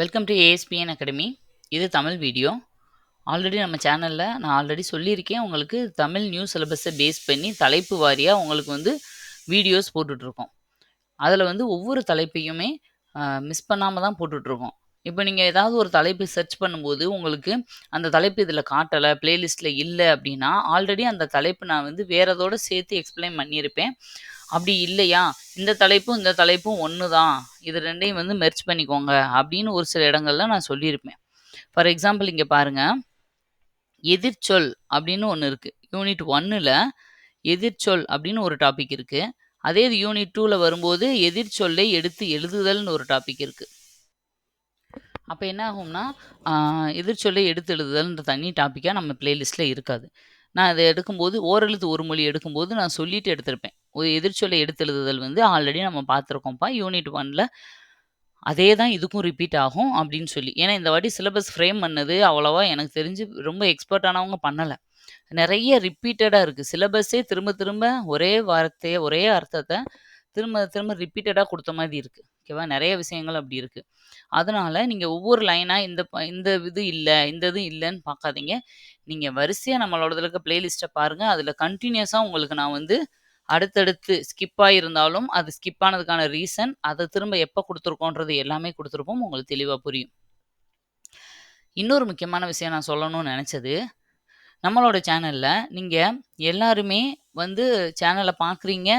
Welcome to ASPN academy இது Tamil video already நம்ம சேனலில் நான் ஆல்ரெடி சொல்லியிருக்கேன். உங்களுக்கு தமிழ் நியூ சிலபஸை பேஸ் பண்ணி தலைப்பு வாரியாக உங்களுக்கு வந்து வீடியோஸ் போட்டுட்ருக்கோம். அதில் வந்து ஒவ்வொரு தலைப்பையுமே மிஸ் பண்ணாமல் தான் போட்டுட்ருக்கோம். இப்போ நீங்கள் ஏதாவது ஒரு தலைப்பு சர்ச் பண்ணும்போது உங்களுக்கு அந்த தலைப்பு இதில் காட்டலை ப்ளேலிஸ்ட்டில் இல்லை அப்படின்னா ஆல்ரெடி அந்த தலைப்பு நான் வந்து வேறதோடு சேர்த்து எக்ஸ்பிளைன் பண்ணியிருப்பேன். அப்படி இல்லையா? இந்த தலைப்பும் இந்த தலைப்பும் ஒன்று தான் இது ரெண்டையும் வந்து மெர்ச் பண்ணிக்கோங்க அப்படின்னு ஒரு சில இடங்கள்ல நான் சொல்லியிருப்பேன். ஃபார் எக்ஸாம்பிள் இங்கே பாருங்க. எதிர்ச்சொல் அப்படின்னு ஒன்று இருக்குது யூனிட் ஒன்னில் எதிர்ச்சொல் அப்படின்னு ஒரு டாபிக் இருக்குது அதே இது யூனிட் டூவில் வரும்போது எதிர்ச்சொல்லை எடுத்து எழுதுதல்னு ஒரு டாபிக் இருக்குது அப்போ என்ன ஆகும்னா எதிர்ச்சொல்லை எடுத்து எழுதுதல்ன்ற தனி டாப்பிக்காக நம்ம பிளேலிஸ்ட்டில் இருக்காது. நான் அதை எடுக்கும்போது ஓரெழுத்து ஒரு மொழி எடுக்கும்போது நான் சொல்லிட்டு எடுத்திருப்பேன். ஒரு எதிர்ச்சொல்லை எடுத்து எழுதுதல் வந்து ஆல்ரெடி நம்ம பார்த்துருக்கோம்ப்பா யூனிட் ஒன்ல அதே தான் இதுக்கும் ரிப்பீட் ஆகும் அப்படின்னு சொல்லி. ஏன்னா இந்த வாட்டி சிலபஸ் ஃப்ரேம் பண்ணது அவ்வளோவா எனக்கு தெரிஞ்சு ரொம்ப எக்ஸ்பர்ட்டானவங்க பண்ணலை. நிறைய ரிப்பீட்டடாக இருக்குது சிலபஸே திரும்ப திரும்ப ஒரே வார்த்தையை ஒரே அர்த்தத்தை திரும்ப திரும்ப ரிப்பீட்டடாக கொடுத்த மாதிரி இருக்குது ஓகேவா நிறைய விஷயங்கள் அப்படி இருக்குது அதனால் நீங்கள் ஒவ்வொரு லைனாக இந்த ப- இந்த இது இல்லை இந்த இது இல்லைன்னு பார்க்காதீங்க. நீங்கள் வரிசையாக நம்மளோட இருக்க பிளேலிஸ்ட்டை பாருங்கள் அதில் கண்டினியூஸாக உங்களுக்கு நான் வந்து அடுத்தடுத்து ஸ்கிப் இருந்தாலும் அது ஸ்கிப் ஆனதுக்கான ரீசன் அதை திரும்ப எப்போ கொடுத்துருக்கோன்றது எல்லாமே கொடுத்துருப்போம். உங்களுக்கு தெளிவாக புரியும். இன்னொரு முக்கியமான விஷயம் நான் சொல்லணும்னு நினச்சது நம்மளோட சேனலில் நீங்கள் எல்லாருமே வந்து சேனலை பார்க்குறீங்க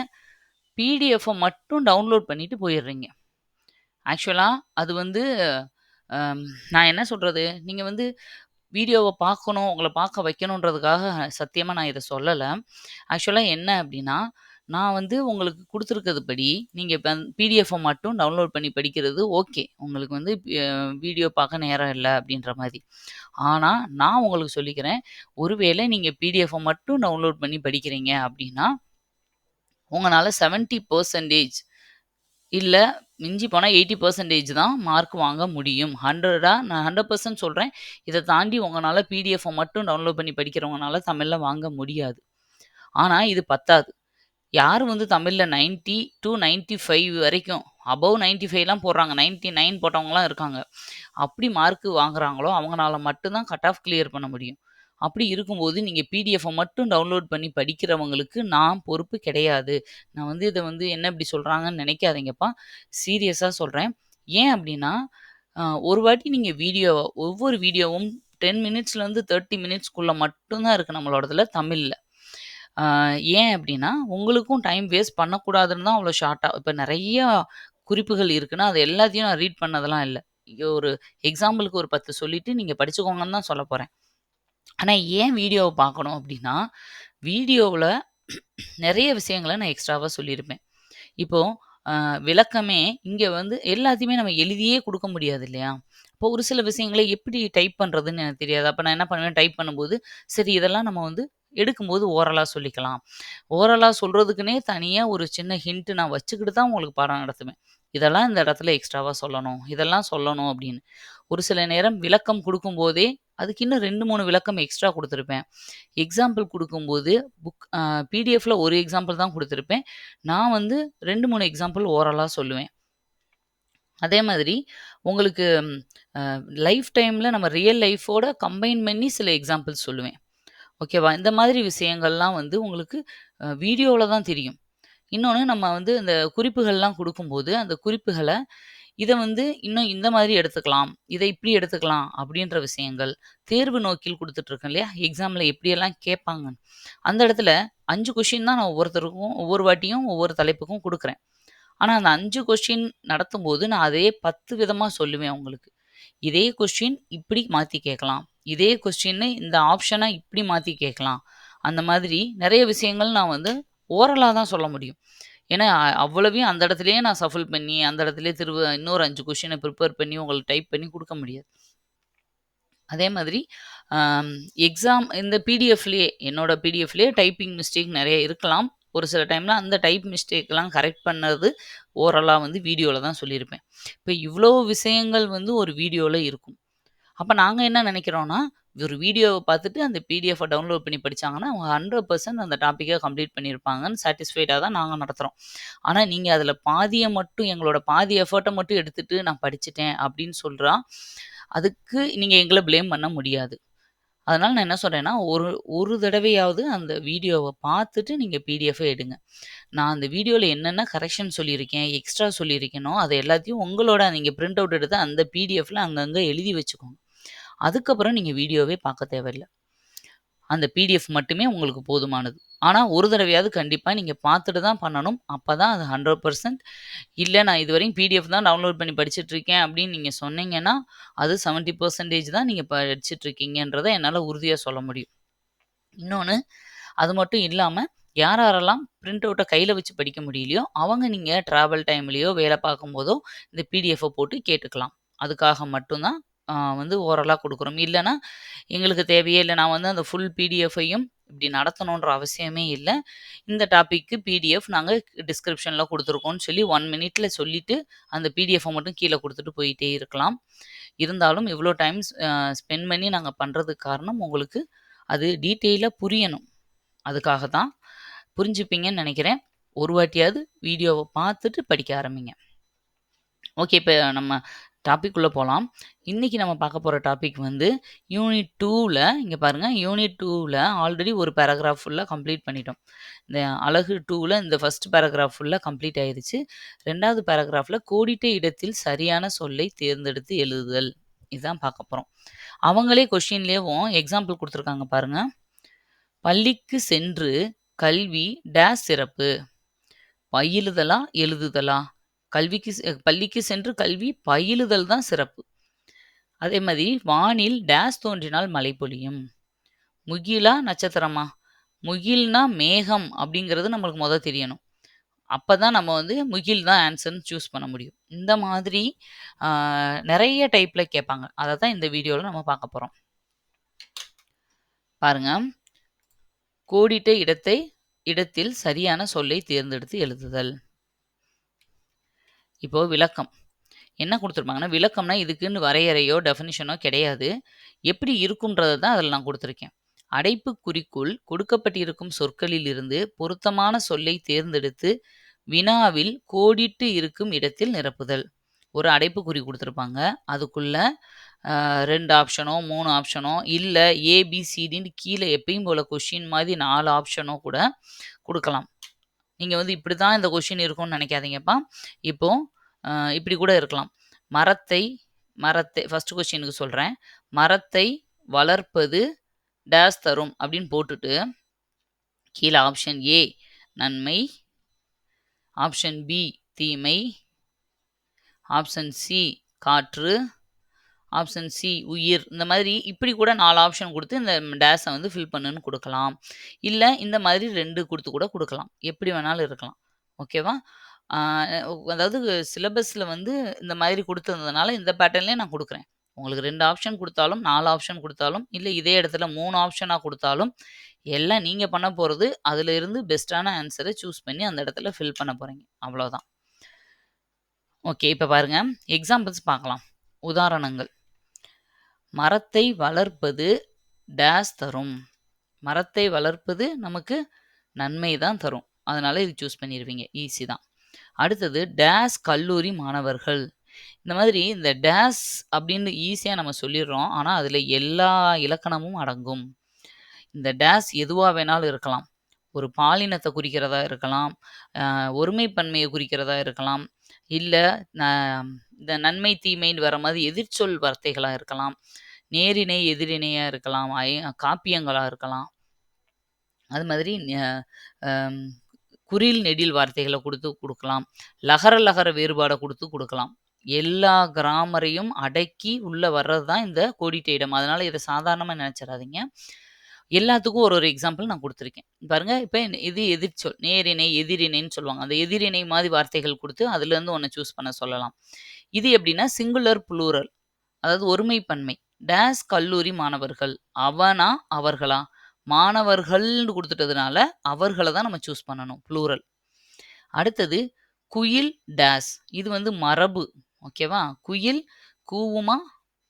பிடிஎஃப்பை மட்டும் டவுன்லோட் பண்ணிவிட்டு போயிடுறீங்க. ஆக்சுவலாக அது வந்து நான் என்ன சொல்கிறது நீங்கள் வந்து வீடியோவை பார்க்கணும் உங்களை பார்க்க வைக்கணுன்றதுக்காக சத்தியமாக நான் இதை சொல்லலை. ஆக்சுவலாக என்ன அப்படின்னா நான் வந்து உங்களுக்கு கொடுத்துருக்கிறது படி நீங்கள் இப்போ பிடிஎஃப்பை மட்டும் டவுன்லோட் பண்ணி படிக்கிறது ஓகே. உங்களுக்கு வந்து வீடியோ பார்க்க நேரம் இல்லை அப்படின்ற மாதிரி. ஆனால் நான் உங்களுக்கு சொல்லிக்கிறேன் ஒருவேளை நீங்கள் பிடிஎஃப்பை மட்டும் டவுன்லோட் பண்ணி படிக்கிறீங்க அப்படின்னா உங்களால் செவன்ட்டி பர்சன்டேஜ் இல்லை மிஞ்சி போனால் எயிட்டி பர்சன்டேஜ் தான் மார்க் வாங்க முடியும். ஹண்ட்ரடாக நான் ஹண்ட்ரட் பர்சன்ட் சொல்கிறேன் இதை தாண்டி உங்களால் பிடிஎஃப்பை மட்டும் டவுன்லோட் பண்ணி படிக்கிறவங்கனால தமிழில் வாங்க முடியாது. ஆனால் இது பத்தாது. யார் வந்து தமிழில் 90 டு 95 ஃபைவ் வரைக்கும் அபவ் 95 ஃபைவ்லாம் போடுறாங்க. 99 நைன் போட்டவங்களாம் இருக்காங்க. அப்படி மார்க் வாங்குறாங்களோ அவங்களால மட்டும்தான் கட் ஆஃப் கிளியர் பண்ண முடியும். அப்படி இருக்கும்போது நீங்கள் பிடிஎஃப்பை மட்டும் டவுன்லோட் பண்ணி படிக்கிறவங்களுக்கு நான் பொறுப்பு கிடையாது. நான் வந்து இதை வந்து என்ன இப்படி சொல்கிறாங்கன்னு நினைக்காதீங்கப்பா. சீரியஸாக சொல்கிறேன் ஏன் அப்படின்னா ஒரு வாட்டி நீங்கள் வீடியோவை ஒவ்வொரு வீடியோவும் டென் மினிட்ஸ்லேருந்து தேர்ட்டி மினிட்ஸ்க்குள்ளே மட்டும்தான் இருக்குது நம்மளோடதுல தமிழில். ஏன் அப்படின்னா உங்களுக்கும் டைம் வேஸ்ட் பண்ணக்கூடாதுன்னு தான் அவ்வளோ ஷார்ட்டாக இப்போ நிறைய குறிப்புகள் இருக்குன்னா அது எல்லாத்தையும் நான் ரீட் பண்ணதெல்லாம் இல்லை. ஒரு எக்ஸாம்பிளுக்கு ஒரு பத்து சொல்லிவிட்டு நீங்கள் படிச்சுக்கோங்கன்னு தான் சொல்ல போகிறேன் ஆனால் ஏன் வீடியோவை பார்க்கணும் அப்படின்னா வீடியோவில் நிறைய விஷயங்களை நான் எக்ஸ்ட்ராவாக சொல்லியிருப்பேன். இப்போது விளக்கமே இங்கே வந்து எல்லாத்தையுமே நம்ம எழுதியே கொடுக்க முடியாது இல்லையா? இப்போ ஒரு சில விஷயங்களை எப்படி டைப் பண்ணுறதுன்னு எனக்கு தெரியாது. அப்போ நான் என்ன பண்ணுவேன்? டைப் பண்ணும்போது சரி இதெல்லாம் நம்ம வந்து எடுக்கும்போது ஓரலாக சொல்லிக்கலாம். ஓரலாக சொல்கிறதுக்குனே தனியாக ஒரு சின்ன ஹிண்ட்டு நான் வச்சுக்கிட்டு தான் உங்களுக்கு பாடம் நடத்துவேன். இதெல்லாம் இந்த இடத்துல எக்ஸ்ட்ராவாக சொல்லணும். இதெல்லாம் சொல்லணும் அப்படின்னு. ஒரு சில நேரம் விளக்கம் கொடுக்கும்போதே அதுக்கு இன்னும் ரெண்டு மூணு விளக்கம் எக்ஸ்ட்ரா கொடுத்துருப்பேன். எக்ஸாம்பிள் கொடுக்கும்போது புக் பிடிஎஃப்ல ஒரு எக்ஸாம்பிள் தான் கொடுத்துருப்பேன். நான் வந்து ரெண்டு மூணு எக்ஸாம்பிள் ஓரலாக சொல்லுவேன். அதே மாதிரி உங்களுக்கு லைஃப் டைமில் நம்ம ரியல் லைஃபோட கம்பைன் பண்ணி சில எக்ஸாம்பிள்ஸ் சொல்லுவேன். ஓகேவா இந்த மாதிரி விஷயங்கள்லாம் வந்து உங்களுக்கு வீடியோவில் தான் தெரியும். இன்னொன்று நம்ம வந்து இந்த குறிப்புகள்லாம் கொடுக்கும்போது அந்த குறிப்புகளை இதை வந்து இன்னும் இந்த மாதிரி எடுத்துக்கலாம் இதை இப்படி எடுத்துக்கலாம் அப்படின்ற விஷயங்கள் தேர்வு நோக்கில் கொடுத்துட்ருக்கேன் இல்லையா? எக்ஸாமில் எப்படியெல்லாம் கேட்பாங்க அந்த இடத்துல அஞ்சு கொஷின் தான் நான் ஒவ்வொருத்தருக்கும் ஒவ்வொரு வாட்டியும் ஒவ்வொரு தலைப்புக்கும் கொடுக்குறேன். ஆனால் அந்த அஞ்சு கொஷின் நடத்தும்போது நான் அதே பத்து விதமாக சொல்லுவேன் அவங்களுக்கு. இதே கொஸ்டின் இப்படி மாற்றி கேட்கலாம். இதே கொஸ்டின்னு இந்த ஆப்ஷனை இப்படி மாற்றி கேட்கலாம். அந்த மாதிரி நிறைய விஷயங்கள் நான் வந்து ஓரலாக தான் சொல்ல முடியும். ஏன்னா அவ்வளவையும் அந்த இடத்துலயே நான் சஃபில் பண்ணி அந்த இடத்துலயே திரும்ப இன்னொரு அஞ்சு கொஷினை ப்ரிப்பேர் பண்ணி உங்களுக்கு டைப் பண்ணி கொடுக்க முடியாது. அதே மாதிரி எக்ஸாம் இந்த பிடிஎஃப்லேயே என்னோட பிடிஎஃப்லேயே டைப்பிங் மிஸ்டேக் நிறைய இருக்கலாம். ஒரு சில டைமில் அந்த டைப் மிஸ்டேக்லாம் கரெக்ட் பண்ணது ஓரலாக வந்து வீடியோவில் தான் சொல்லியிருப்பேன். இப்போ இவ்வளோ விஷயங்கள் வந்து ஒரு வீடியோவில் இருக்கும். அப்போ நாங்கள் என்ன நினைக்கிறோன்னா ஒரு வீடியோவை பார்த்துட்டு அந்த பிடிஎஃபை டவுன்லோட் பண்ணி படிச்சாங்கன்னா, அவங்க 100% அந்த டாப்பிக்கை கம்ப்ளீட் பண்ணியிருப்பாங்கன்னு சாட்டிஸ்ஃபைடாக தான் நாங்கள் நடத்துகிறோம் ஆனால் நீங்கள் அதில் பாதியை மட்டும் எங்களோட பாதி எஃபர்ட்டை மட்டும் எடுத்துட்டு நான் படிச்சுட்டேன் அப்படின்னு சொல்கிறா அதுக்கு நீங்கள் எங்களை பிளேம் பண்ண முடியாது. அதனால் நான் என்ன சொல்கிறேன்னா ஒரு ஒரு தடவையாவது அந்த வீடியோவை பார்த்துட்டு நீங்கள் பிடிஎஃபை எடுங்க. நான் அந்த வீடியோவில் என்னென்ன கரெக்ஷன் சொல்லியிருக்கேன், எக்ஸ்ட்ரா சொல்லியிருக்கேனோ, அதை எல்லாத்தையும் உங்களோட நீங்கள் பிரிண்ட் அவுட் எடுத்து அந்த பிடிஎஃபில் அங்கங்கே எழுதி வச்சுக்கோங்க. அதுக்கப்புறம் நீங்கள் வீடியோவே பார்க்க தேவையில்லை அந்த பிடிஎஃப் மட்டுமே உங்களுக்கு போதுமானது. ஆனால் ஒரு தடவையாவது கண்டிப்பாக நீங்கள் பார்த்துட்டு தான் பண்ணணும். அப்போ தான் அது ஹண்ட்ரட் பர்சன்ட் இல்லை நான் இதுவரையும் பிடிஎஃப் தான் டவுன்லோட் பண்ணி படிச்சுட்ருக்கேன் அப்படின்னு நீங்கள் சொன்னீங்கன்னா, அது 70% தான் நீங்கள் படிச்சுட்ருக்கீங்கன்றதை என்னால் உறுதியாக சொல்ல முடியும். இன்னொன்று அது மட்டும் இல்லாமல் யார் யாரெல்லாம் பிரிண்ட் அவுட்டை கையில் வச்சு படிக்க முடியலையோ, அவங்க நீங்கள் ட்ராவல் டைம்லேயோ வேலை பார்க்கும்போதோ இந்த பிடிஎஃபை போட்டு கேட்டுக்கலாம். அதுக்காக மட்டும்தான் வந்து ஓரலாக கொடுக்குறோம் இல்லைன்னா எங்களுக்கு தேவையே இல்லை நான் வந்து அந்த ஃபுல் பிடிஎஃப்பையும் இப்படி நடத்தணுன்ற அவசியமே இல்லை இந்த டாப்பிக்கு பிடிஎஃப் நாங்கள் டிஸ்கிரிப்ஷனில் கொடுத்துருக்கோம்னு சொல்லி ஒன் மினிட்ல சொல்லிட்டு, அந்த பிடிஎஃபை மட்டும் கீழே கொடுத்துட்டு போயிட்டே இருக்கலாம். இருந்தாலும் இவ்வளோ டைம் ஸ்பெண்ட் பண்ணி நாங்கள் பண்ணுறதுக்கு காரணம் உங்களுக்கு அது டீட்டெயிலாக புரியணும். அதுக்காக தான். புரிஞ்சுப்பீங்கன்னு நினைக்கிறேன் ஒரு வாட்டியாவது வீடியோவை பார்த்துட்டு படிக்க ஆரம்பிங்க. ஓகே. இப்போ நம்ம டாபிக் போகலாம் இன்றைக்கி நம்ம பார்க்க போகிற டாபிக் வந்து யூனிட் டூவில் இங்கே பாருங்கள் யூனிட் டூவில் ஆல்ரெடி ஒரு பேராகிராஃப் ஃபுல்லாக கம்ப்ளீட் பண்ணிட்டோம். இந்த அழகு டூவில் இந்த ஃபஸ்ட் பேராகிராஃப் ஃபுல்லாக கம்ப்ளீட் ஆயிடுச்சு ரெண்டாவது பேராகிராஃபில் கோடிட்ட இடத்தில் சரியான சொல்லை தேர்ந்தெடுத்து எழுதுதல். இதுதான் பார்க்க போகிறோம் அவங்களே கொஷின்லேயும் எக்ஸாம்பிள் கொடுத்துருக்காங்க பாருங்கள் பள்ளிக்கு சென்று கல்வி டேஸ் சிறப்பு. பயிலுதலா, எழுதுதலா? கல்விக்கு செ பள்ளிக்கு சென்று கல்வி பயிலுதல் தான் சிறப்பு. அதே மாதிரி வானில் டேஸ் தோன்றினால் மழை பொழியும். முகிலா, நட்சத்திரமா? முகில்னா மேகம் அப்படிங்கிறது நம்மளுக்கு முதல் தெரியணும். அப்போ தான் நம்ம வந்து முகில் தான் ஆன்சர்னு சூஸ் பண்ண முடியும். இந்த மாதிரி நிறைய டைப்பில் கேட்பாங்க. அதை தான் இந்த வீடியோவில் நம்ம பார்க்க போகிறோம் பாருங்க. கோடிட்ட இடத்தை இடத்தில் சரியான சொல்லை தேர்ந்தெடுத்து எழுதுதல். இப்போது விளக்கம். என்ன கொடுத்துருப்பாங்கன்னா விளக்கம்னா இதுக்குன்னு வரையறையோ, டெஃபினிஷனோ கிடையாது. எப்படி இருக்கும்ன்றதை தான் அதில் நான் கொடுத்துருக்கேன் அடைப்பு குறிக்குள் கொடுக்கப்பட்டிருக்கும் சொற்களிலிருந்து பொருத்தமான சொல்லை தேர்ந்தெடுத்து வினாவில் கோடிட்டு இருக்கும் இடத்தில் நிரப்புதல். ஒரு அடைப்பு குறி அதுக்குள்ள அ 2 ஆப்ஷனோ, மூணு ஆப்ஷனோ இல்லை ஏபிசிடின்னு கீழே எப்பயும் போல் கொஷின் மாதிரி நாலு ஆப்ஷனோ கூட கொடுக்கலாம் நீங்கள் வந்து இப்படி தான் இந்த கொஷின் இருக்கும்னு நினைக்காதீங்கப்பா. இப்போது இப்படி கூட இருக்கலாம். மரத்தை மரத்தை ஃபஸ்ட்டு கொஷினுக்கு சொல்கிறேன் மரத்தை வளர்ப்பது டேஸ் தரும் அப்படின்னு போட்டுட்டு, கீழே ஆப்ஷன் ஏ நன்மை, ஆப்ஷன் பி தீமை, ஆப்ஷன் சி காற்று, ஆப்ஷன் சி உயிர். இந்த மாதிரி இப்படி கூட நாலு ஆப்ஷன் கொடுத்து இந்த டேஸை வந்து ஃபில் பண்ணுன்னு கொடுக்கலாம் இல்லை இந்த மாதிரி ரெண்டு கொடுத்து கூட கொடுக்கலாம் எப்படி வேணாலும் இருக்கலாம். ஓகேவா? அதாவது சிலபஸில் வந்து இந்த மாதிரி கொடுத்துருந்ததுனால இந்த பேட்டர்ன்லேயே நான் கொடுக்குறேன் உங்களுக்கு ரெண்டு ஆப்ஷன் கொடுத்தாலும் நாலு ஆப்ஷன் கொடுத்தாலும் இல்லை இதே இடத்துல மூணு ஆப்ஷனாக கொடுத்தாலும் எல்லாம் நீங்கள் பண்ண போகிறது அதில் இருந்து பெஸ்ட்டான ஆன்சரை சூஸ் பண்ணி அந்த இடத்துல ஃபில் பண்ண போகிறீங்க அவ்வளோதான். ஓகே. இப்போ பாருங்கள் எக்ஸாம்பிள்ஸ் பார்க்கலாம். உதாரணங்கள். மரத்தை வளர்ப்பது டேஸ் தரும். மரத்தை வளர்ப்பது நமக்கு நன்மை தான் தரும். அதனால் இது சூஸ் பண்ணிடுவீங்க ஈஸி தான். அடுத்தது டேஸ் கல்லூரி மாணவர்கள். இந்த மாதிரி இந்த டேஸ் அப்படின்னு ஈஸியாக நம்ம சொல்லிடுறோம். ஆனால் அதில் எல்லா இலக்கணமும் அடங்கும். இந்த டேஸ் எதுவாக வேணாலும் இருக்கலாம். ஒரு பாலினத்தை குறிக்கிறதா இருக்கலாம். ஒருமைப்பன்மையை குறிக்கிறதா இருக்கலாம். இல்லை ந இந்த நன்மை, தீமைன்னு வர மாதிரி எதிர்ச்சொல் வார்த்தைகளாக இருக்கலாம். நேரிணை, எதிரிணையாக இருக்கலாம். ஐ காப்பியங்களா இருக்கலாம். அது மாதிரி குறில், நெடில் வார்த்தைகளை கொடுத்து கொடுக்கலாம் லகர, லகர வேறுபாடை கொடுத்து கொடுக்கலாம் எல்லா கிராமரையும் அடக்கி உள்ள வர்றது தான் இந்த கோடிட்ட இடம். அதனால் இதை சாதாரணமாக நினச்சிடாதீங்க எல்லாத்துக்கும் ஒரு ஒரு எக்ஸாம்பிள் நான் கொடுத்துருக்கேன் பாருங்க இப்போ இது எதிர்ச்சொல். நேரிணை, எதிரிணைன்னு சொல்லுவாங்க. அந்த எதிரிணை மாதிரி வார்த்தைகள் கொடுத்து அதுலேருந்து ஒன்று சூஸ் பண்ண சொல்லலாம். இது எப்படின்னா சிங்குலர், புளூரல் அதாவது ஒருமை பன்மை. டேஸ் கல்லூரி மாணவர்கள். அவனா? அவர்களா? மாணவர்கள்னு கொடுத்துட்டதுனால அவர்களை தான் நம்ம சூஸ் பண்ணணும். ப்ளூரல். அடுத்தது குயில் டேஸ். இது வந்து மரபு. ஓகேவா? குயில் கூவுமா?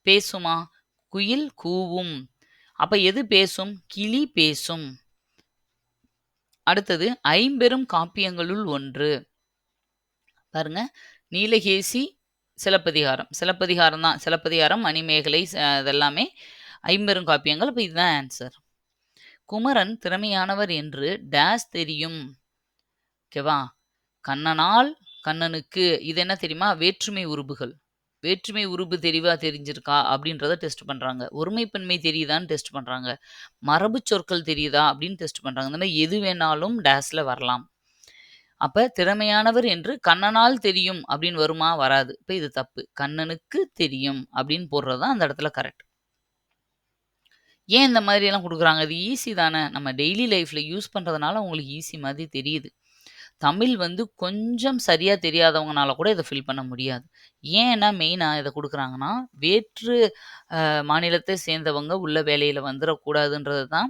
பேசுமா? குயில் கூவும். அப்போ எது பேசும்? கிளி பேசும். அடுத்தது ஐம்பெரும் காப்பியங்களுள் ஒன்று. பாருங்க நீலகேசி சிலப்பதிகாரம். சிலப்பதிகாரம் தான். சிலப்பதிகாரம் மணிமேகலை இதெல்லாமே ஐம்பெரும் காப்பியங்கள். அப்போ இதுதான் ஆன்சர் குமரன் திறமையானவர் என்று டேஸ் தெரியும். ஓகேவா? கண்ணனால் கண்ணனுக்கு. இது என்ன தெரியுமா? வேற்றுமை உருபுகள் வேற்றுமை உருபு தெளிவாக தெரிஞ்சிருக்கா அப்படின்றத டெஸ்ட் பண்ணுறாங்க ஒருமைப்பன்மை தெரியுதான்னு டெஸ்ட் பண்ணுறாங்க மரபு சொற்கள் தெரியுதா அப்படின்னு டெஸ்ட் பண்ணுறாங்க இந்த மாதிரி எது வேணாலும் டேஸில் வரலாம். அப்போ திறமையானவர் என்று கண்ணனால் தெரியும் அப்படின்னு வருமா? வராது. இப்போ இது தப்பு. கண்ணனுக்கு தெரியும் அப்படின்னு போடுறது தான் அந்த இடத்துல கரெக்ட் ஏன் இந்த மாதிரியெல்லாம் கொடுக்குறாங்க? இது ஈஸி தானே. நம்ம டெய்லி லைஃப்பில் யூஸ் பண்ணுறதுனால உங்களுக்கு ஈஸி மாதிரி தெரியுது. தமிழ் வந்து கொஞ்சம் சரியாக தெரியாதவங்கனால கூட இதை ஃபில் பண்ண முடியாது. ஏன்னா மெயினாக இதை கொடுக்குறாங்கன்னா வேற்று மாநிலத்தை சேர்ந்தவங்க உள்ள வேலையில் வந்துடக்கூடாதுன்றது தான்.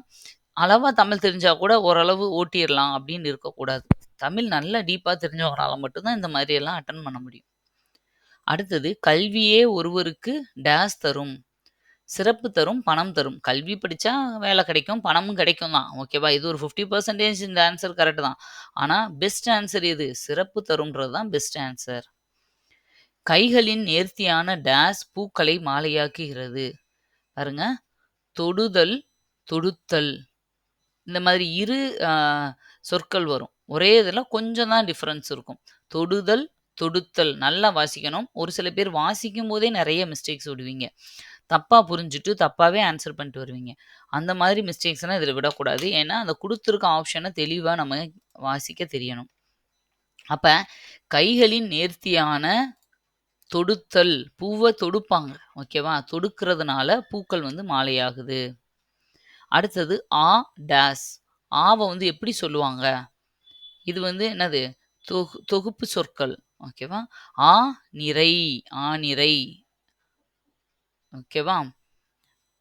அளவாக தமிழ் தெரிஞ்சால் கூட ஓரளவு ஓட்டிடலாம் அப்படின்னு இருக்கக்கூடாது. தமிழ் நல்லா டீப்பாக தெரிஞ்சவங்களால மட்டும்தான் இந்த மாதிரியெல்லாம் அட்டன் பண்ண முடியும். அடுத்தது கல்வியே ஒருவருக்கு டேஸ் தரும். சிறப்பு தரும் பணம் தரும். கல்வி படித்தா வேலை கிடைக்கும் பணமும் கிடைக்கும் தான். ஓகேவா இது ஒரு ஃபிஃப்டி பர்சன்டேஜ் இந்த ஆன்சர் கரெக்ட் தான். ஆனால் பெஸ்ட் ஆன்சர் எது? சிறப்பு தரும்ன்றது தான் பெஸ்ட் ஆன்சர் கைகளின் நேர்த்தியான டேஸ் பூக்களை மாலையாக்குகிறது. பாருங்க. தொடுதல் தொடுத்தல். இந்த மாதிரி இரு சொற்கள் வரும். ஒரே இதில் கொஞ்சம் தான் டிஃப்ரென்ஸ் இருக்கும். தொடுதல் தொடுத்தல். நல்லா வாசிக்கணும். ஒரு சில பேர் வாசிக்கும் போதே நிறைய மிஸ்டேக்ஸ் விடுவீங்க. தப்பாக புரிஞ்சுட்டு தப்பாகவே ஆன்சர் பண்ணிட்டு வருவீங்க. அந்த மாதிரி மிஸ்டேக்ஸ்லாம் இதில் விடக்கூடாது. ஏன்னா அந்த கொடுத்துருக்க ஆப்ஷனை தெளிவாக நம்ம வாசிக்க தெரியணும். அப்போ கைகளின் நேர்த்தியான தொடுத்தல் பூவை தொடுப்பாங்க. ஓகேவா? தொடுக்கிறதுனால பூக்கள் வந்து மாலையாகுது. அடுத்தது ஆ டேஸ் ஆவை வந்து எப்படி சொல்லுவாங்க? இது வந்து என்னது? தொகு தொகுப்பு சொற்கள். ஓகேவா? ஆ நிறை. ஆ நிறை. ஓகேவா?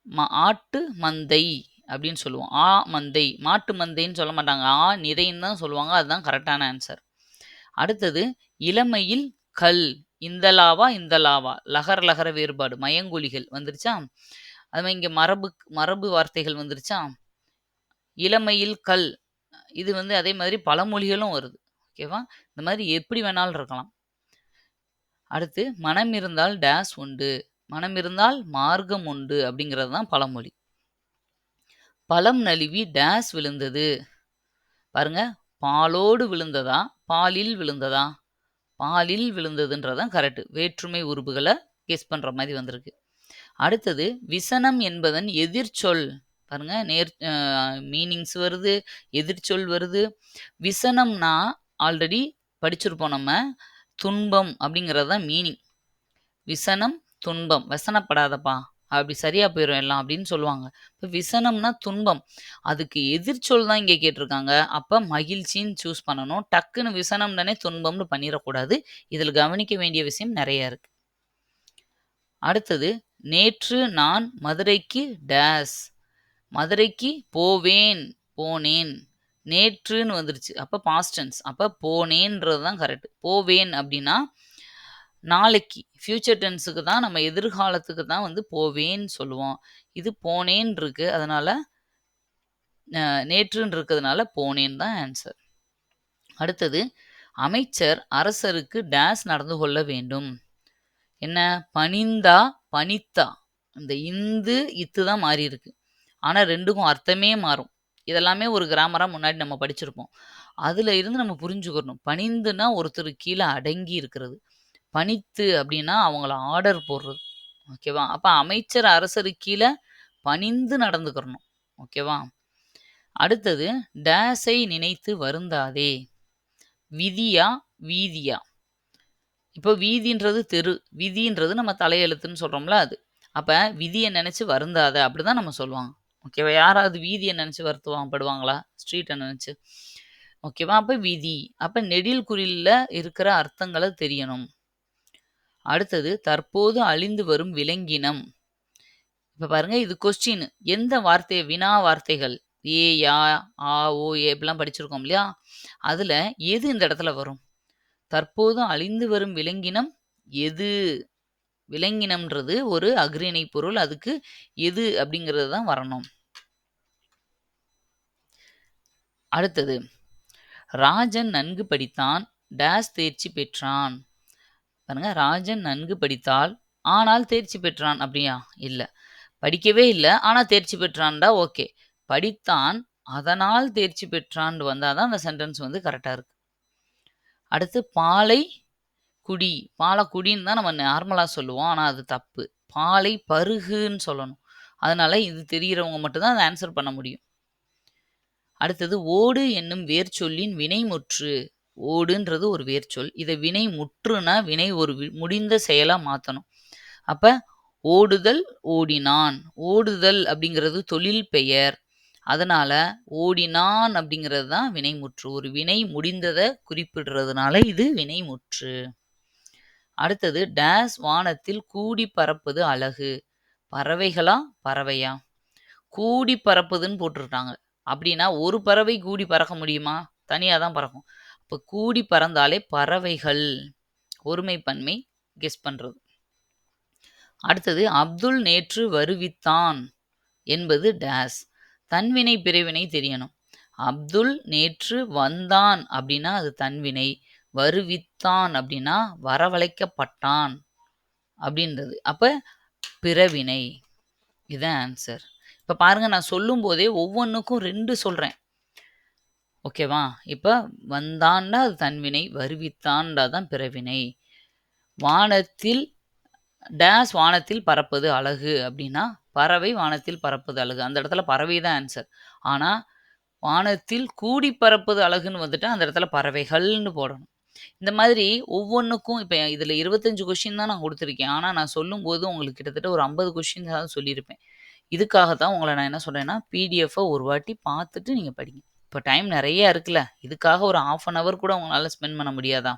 ம ஆட்டு மந்தை அப்படின்னு சொல்லுவோம். ஆ மந்தை மாட்டு மந்தைன்னு சொல்ல மாட்டாங்க. ஆ நிறைன்னு தான் சொல்லுவாங்க. அதுதான் கரெக்டான ஆன்சர் அடுத்தது இளமையில் கல் இந்த லாவா இந்த லாவா லகர லகர வேறுபாடு மயங்கொலிகள் வந்துருச்சா? அது மாதிரி இங்கே மரபு மரபு வார்த்தைகள் வந்துருச்சா? இளமையில் கல் இது வந்து அதே மாதிரி பழமொழிகளும் வருது. ஓகேவா? இந்த மாதிரி எப்படி வேணாலும் இருக்கலாம். அடுத்து மனம் இருந்தால் டேஸ் உண்டு. மனம் இருந்தால் மார்க்கம் உண்டு அப்படிங்கிறது தான் பழமொழி. பழம் நழுவி டேஸ் விழுந்தது. பாருங்க பாலோடு விழுந்ததா? பாலில் விழுந்ததா? பாலில் விழுந்ததுன்றதான் கரெக்டு வேற்றுமை உறுப்புகளை கெஸ் பண்ணுற மாதிரி வந்திருக்கு. அடுத்தது விசனம் என்பதன் எதிர்ச்சொல். பாருங்க நேர் மீனிங்ஸ் வருது எதிர்ச்சொல் வருது. விசனம்னா ஆல்ரெடி படிச்சிருப்போம் நம்ம. துன்பம் அப்படிங்கிறது தான் மீனிங் விசனம் துன்பம். வசனப்படாதப்பா. அப்படி சரியா போயிடும் எல்லாம் அப்படின்னு சொல்லுவாங்க. இப்போ விசனம்னா துன்பம். அதுக்கு எதிர்ச்சொல் தான் இங்கே கேட்டிருக்காங்க. அப்போ மகிழ்ச்சின்னு சூஸ் பண்ணணும். டக்குன்னு விசனம்னே துன்பம்னு பண்ணிடக்கூடாது. இதில் கவனிக்க வேண்டிய விஷயம் நிறைய இருக்கு. அடுத்தது நேற்று நான் மதுரைக்கு டேஸ் மதுரைக்கு போவேன் போனேன். நேற்றுன்னு வந்துருச்சு. அப்போ பாஸ்டன்ஸ் அப்போ போனேன்றது தான் கரெக்ட் போவேன் அப்படின்னா நாளைக்கு ஃப்யூச்சர் டென்ஸுக்கு தான் நம்ம எதிர்காலத்துக்கு தான் வந்து போவேன்னு சொல்லுவோம். இது போனேன் இருக்கு. அதனால் நேற்றுன்னு இருக்கிறதுனால போனேன் தான் ஆன்சர் அடுத்தது அமைச்சர் அரசருக்கு டேஸ் நடந்து கொள்ள வேண்டும். என்ன? பனிந்தா பனித்தா இந்த இந்து இத்து தான் மாறி இருக்கு. ஆனால் ரெண்டுக்கும் அர்த்தமே மாறும். இதெல்லாமே ஒரு கிராமராக முன்னாடி நம்ம படிச்சிருப்போம். அதில் இருந்து நம்ம புரிஞ்சுக்கணும். பணிந்துனா ஒருத்தர் கீழே அடங்கி இருக்கிறது. பணித்து அப்படின்னா அவங்கள ஆர்டர் போடுறது. ஓகேவா அப்போ அமைச்சர் அரசரு கீழே பணிந்து நடந்துக்கிறணும். ஓகேவா அடுத்தது டேஸை நினைத்து வருந்தாதே. விதியா வீதியா? இப்போ வீதின்றது தெரு. விதின்றது நம்ம தலையெழுத்துன்னு சொல்கிறோம்ல அது. அப்போ விதியை நினச்சி வருந்தாத அப்படிதான் நம்ம சொல்லுவாங்க. ஓகேவா யாராவது வீதியை நினச்சி வருத்துவாங்க படுவாங்களா? ஸ்ட்ரீட்டை நினச்சி. ஓகேவா அப்போ விதி. அப்போ நெடில் குறில்ல இருக்கிற அர்த்தங்களை தெரியணும். அடுத்தது தற்போது அழிந்து வரும் விலங்கினம். இப்போ பாருங்க இது கொஸ்டின் எந்த வார்த்தையை வினா வார்த்தைகள்? ஏ யா ஆ ஓ ஏ இப்படிலாம் படிச்சிருக்கோம் இல்லையா? அதில் எது இந்த இடத்துல வரும்? தற்போது அழிந்து வரும் விலங்கினம் எது? விலங்கினம்ன்றது ஒரு அக்ரிணை பொருள் அதுக்கு எது அப்படிங்கிறது தான் வரணும். அடுத்தது ராஜன் நன்கு படித்தான் டேஸ் தேர்ச்சி பெற்றான். பாருங்க ராஜன் நன்கு படித்தால் ஆனால் தேர்ச்சி பெற்றான் அப்படியா? இல்லை. படிக்கவே இல்லை ஆனால் தேர்ச்சி பெற்றான்டா ஓகே. படித்தான் அதனால் தேர்ச்சி பெற்றான் வந்தால் தான் அந்த சென்டென்ஸ் வந்து கரெக்டாக இருக்கு. அடுத்து பாலை குடி பாலை குடின்னு தான் நம்ம நார்மலாக சொல்லுவோம் ஆனால் அது தப்பு. பாலை பருகுன்னு சொல்லணும். அதனால் இது தெரிகிறவங்க மட்டும்தான் அதை ஆன்சர் பண்ண முடியும். அடுத்தது ஓடு என்னும் வேர்ச்சொல்லின் வினைமுற்று ஓடுன்றது ஒரு வேர்ச்சொல். இதை வினை முற்றுனா வினை ஒரு வி- முடிந்த செயலாக மாற்றணும் அப்போ ஓடுதல் ஓடினான். ஓடுதல் அப்படிங்கிறது தொழில் பெயர். அதனால ஓடினான் அப்படிங்கிறது தான் வினைமுற்று ஒரு வினை முடிந்ததை குறிப்பிடுறதுனால இது வினைமுற்று அடுத்தது டேஸ் வானத்தில் கூடி பறப்பது அழகு. பறவைகளா? பறவையா? கூடி பறப்புதுன்னு போட்டிருக்காங்க. அப்படின்னா ஒரு பறவை கூடி பறக்க முடியுமா? தனியாக தான் பறக்கும். இப்போ கூடி பறந்தாலே பறவைகள். ஒருமைப்பன்மை கெஸ் பண்ணுறது அடுத்தது அப்துல் நேற்று வருவித்தான் என்பது டேஸ் தன்வினை பிரிவினை தெரியணும் அப்துல் நேற்று வந்தான் அப்படின்னா அது தன்வினை வருவித்தான் அப்படின்னா வரவழைக்கப்பட்டான் அப்படின்றது. அப்போ பிறவினை இதுதான் ஆன்சர் இப்போ பாருங்க நான் சொல்லும் போதே ஒவ்வொன்றுக்கும் ரெண்டு சொல்கிறேன் ஓகேவா? இப்போ வந்தான்னா அது தன்வினை வருவித்தான்டா தான் பிறவினை. வானத்தில் டேஸ் வானத்தில் பறப்பது அழகு அப்படின்னா பறவை வானத்தில் பறப்பது அழகு. அந்த இடத்துல பறவை தான் ஆன்சர் ஆனால் வானத்தில் கூடி பறப்பது அழகுன்னு வந்துட்டு அந்த இடத்துல பறவைகள்னு போடணும். இந்த மாதிரி ஒவ்வொன்றுக்கும் இப்போ இதில் இருபத்தஞ்சு கொஷின் தான் நான் கொடுத்துருக்கேன். ஆனால் நான் சொல்லும்போது உங்களுக்கு கிட்டத்தட்ட ஒரு ஐம்பது கொஷின் தான் சொல்லியிருப்பேன். இதுக்காக தான் உங்களை நான் என்ன சொல்கிறேன்னா பிடிஎஃபை ஒரு வாட்டி பார்த்துட்டு நீங்கள் படிங்க. இப்போ டைம் நிறைய இருக்குல்ல. இதுக்காக ஒரு ஆஃப் அன் ஹவர் கூட உங்களால் ஸ்பெண்ட் பண்ண முடியாதா?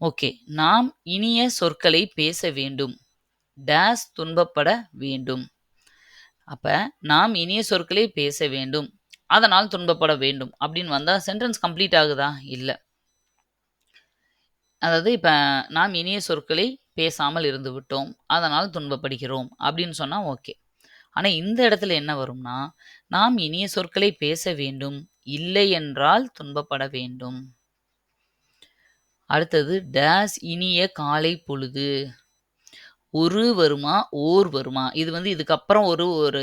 ஓகே நாம் இனிய சொற்களை பேச வேண்டும். டேஸ் துன்பப்பட வேண்டும். அப்போ நாம் இனிய சொற்களை பேச வேண்டும். அதனால் துன்பப்பட வேண்டும் அப்படின்னு வந்தால் சென்டென்ஸ் கம்ப்ளீட் ஆகுதா? இல்லை. அதாவது இப்போ நாம் இனிய சொற்களை பேசாமல் இருந்து விட்டோம். அதனால் துன்பப்படுகிறோம் அப்படின்னு சொன்னால் ஓகே ஆனால் இந்த இடத்துல என்ன வரும்னா நாம் இனிய சொற்களை பேச வேண்டும் இல்லை என்றால் துன்பப்பட வேண்டும். அடுத்தது டேஸ் இனிய காலை பொழுது ஒரு வருமா ஓர் வருமா? இது வந்து இதுக்கப்புறம் ஒரு ஒரு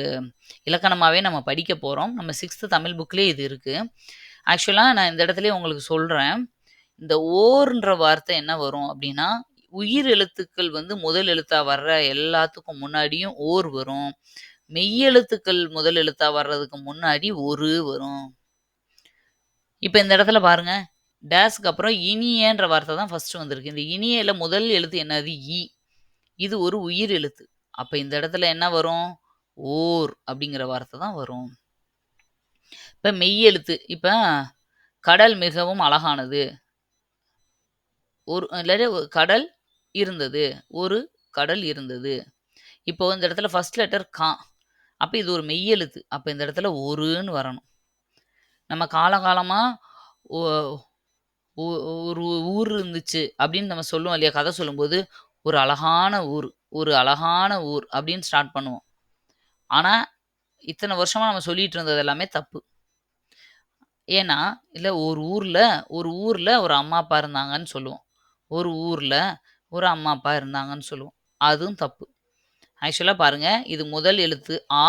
இலக்கணமாகவே நம்ம படிக்க போகிறோம் நம்ம சிக்ஸ்த்து தமிழ் புக்லேயே இது இருக்குது ஆக்சுவலாக நான் இந்த இடத்துல உங்களுக்கு சொல்கிறேன் இந்த ஓர்ன்ற வார்த்தை என்ன வரும் அப்படின்னா உயிர் எழுத்துக்கள் வந்து முதல் எழுத்தாக வர்ற எல்லாத்துக்கும் முன்னாடியும் ஓர் வரும். மெய்யெழுத்துக்கள் முதல் எழுத்தாக வர்றதுக்கு முன்னாடி ஒரு வரும். இப்போ இந்த இடத்துல பாருங்க. டேஸ்க்கு அப்புறம் இனியன்ற வார்த்தை தான் ஃபஸ்ட்டு வந்திருக்கு. இந்த இனியல முதல் எழுத்து என்னது? இ. இது ஒரு உயிர் எழுத்து. அப்போ இந்த இடத்துல என்ன வரும்? ஓர் அப்படிங்கிற வார்த்தை தான் வரும். இப்போ மெய்யெழுத்து இப்போ கடல் மிகவும் அழகானது. ஒரு இல்லாட்டி ஒரு கடல் இருந்தது. ஒரு கடல் இருந்தது. இப்போ இந்த இடத்துல ஃபர்ஸ்ட் லெட்டர் கா. அப்போ இது ஒரு மெய் எழுத்து. இந்த இடத்துல ஒருன்னு வரணும். நம்ம காலகாலமாக ஒரு ஊர் இருந்துச்சு அப்படின்னு நம்ம சொல்லுவோம் இல்லையா? கதை சொல்லும்போது ஒரு அழகான ஊர் ஒரு அழகான ஊர் அப்படின்னு ஸ்டார்ட் பண்ணுவோம். ஆனால் இத்தனை வருஷமாக நம்ம சொல்லிட்டு இருந்தது எல்லாமே தப்பு. ஏன்னா இல்லை ஒரு ஊரில் ஒரு ஊரில் ஒரு அம்மா அப்பா இருந்தாங்கன்னு சொல்லுவோம். ஒரு ஊரில் ஒரு அம்மா அப்பா இருந்தாங்கன்னு சொல்லுவோம். அதுவும் தப்பு. ஆக்சுவலாக பாருங்கள் இது முதல் எழுத்து ஆ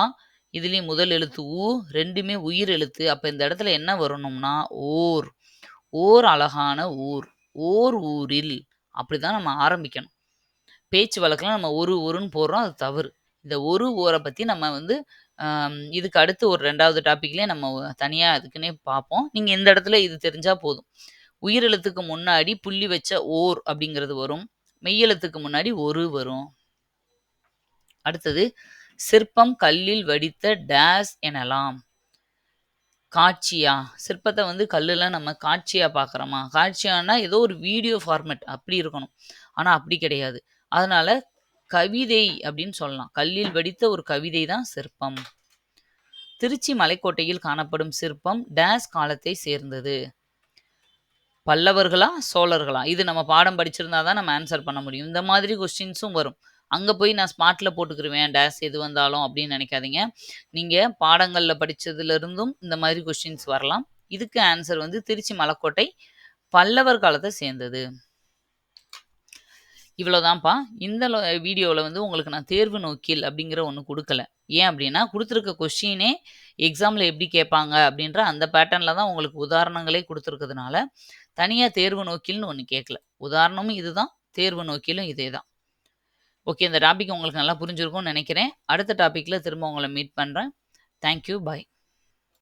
இதுலேயும் முதல் எழுத்து ஊ ரெண்டுமே உயிர் எழுத்து. அப்போ இந்த இடத்துல என்ன வரணும்னா ஓர். ஓர் அழகான ஊர். ஓர் ஊரில். அப்படிதான் நம்ம ஆரம்பிக்கணும். பேச்சு வழக்கில் நம்ம ஒரு ஒருன்னு போடுறோம் அது தவறு. இந்த ஒரு ஊரை பற்றி நம்ம வந்து இதுக்கு அடுத்து ஒரு ரெண்டாவது டாப்பிக்லேயே நம்ம தனியாக அதுக்குன்னே பார்ப்போம். நீங்கள் இந்த இடத்துல இது தெரிஞ்சால் போதும். உயிரெழுத்துக்கு முன்னாடி புள்ளி வச்ச ஓர் அப்படிங்கிறது வரும். மெய்யெழுத்துக்கு முன்னாடி ஒரு வரும். அடுத்தது சிற்பம் கல்லில் வடித்த டேஸ் எனலாம். காட்சியா? சிற்பத்தை வந்து கல்லில் நம்ம காட்சியா பார்க்குறோமா? காட்சியானா ஏதோ ஒரு வீடியோ ஃபார்மேட் அப்படி இருக்கணும். ஆனால் அப்படி கிடையாது. அதனால கவிதை அப்படின்னு சொல்லலாம். கல்லில் வடித்த ஒரு கவிதை தான் சிற்பம். திருச்சி மலைக்கோட்டையில் காணப்படும் சிற்பம் டேஸ் காலத்தை சேர்ந்தது. பல்லவர்களா? சோழர்களா? இது நம்ம பாடம் படிச்சிருந்தா தான் நம்ம ஆன்சர் பண்ண முடியும். இந்த மாதிரி கொஸ்டின்ஸும் வரும். அங்கே போய் நான் ஸ்மார்ட்டில் போட்டுக்கிருவேன் டேஸ் எது வந்தாலும் அப்படின்னு நினைக்காதீங்க. நீங்கள் பாடங்களில் படித்ததுலேருந்தும் இந்த மாதிரி கொஷின்ஸ் வரலாம். இதுக்கு ஆன்சர் வந்து திருச்சி மலைக்கோட்டை பல்லவர் காலத்தை சேர்ந்தது. இவ்வளோதான்ப்பா இந்த வீடியோவில் வந்து உங்களுக்கு நான் தேர்வு நோக்கில் அப்படிங்கிற ஒன்று கொடுக்கல. ஏன் அப்படின்னா கொடுத்துருக்க கொஷினே எக்ஸாமில் எப்படி கேட்பாங்க அப்படின்ற அந்த பேட்டர்னில் தான் உங்களுக்கு உதாரணங்களே கொடுத்துருக்கிறதுனால தனியாக தேர்வு நோக்கில்னு ஒன்று கேட்கல. உதாரணமும் இதுதான் தேர்வு நோக்கிலும் இதே தான் ஓகே இந்த டாபிக் உங்களுக்கு நல்லா புரிஞ்சிருக்கும்னு நினைக்கிறேன். அடுத்த டாப்பிக்கில் திரும்ப உங்களை மீட் பண்ணுறேன் தேங்க்யூ பாய்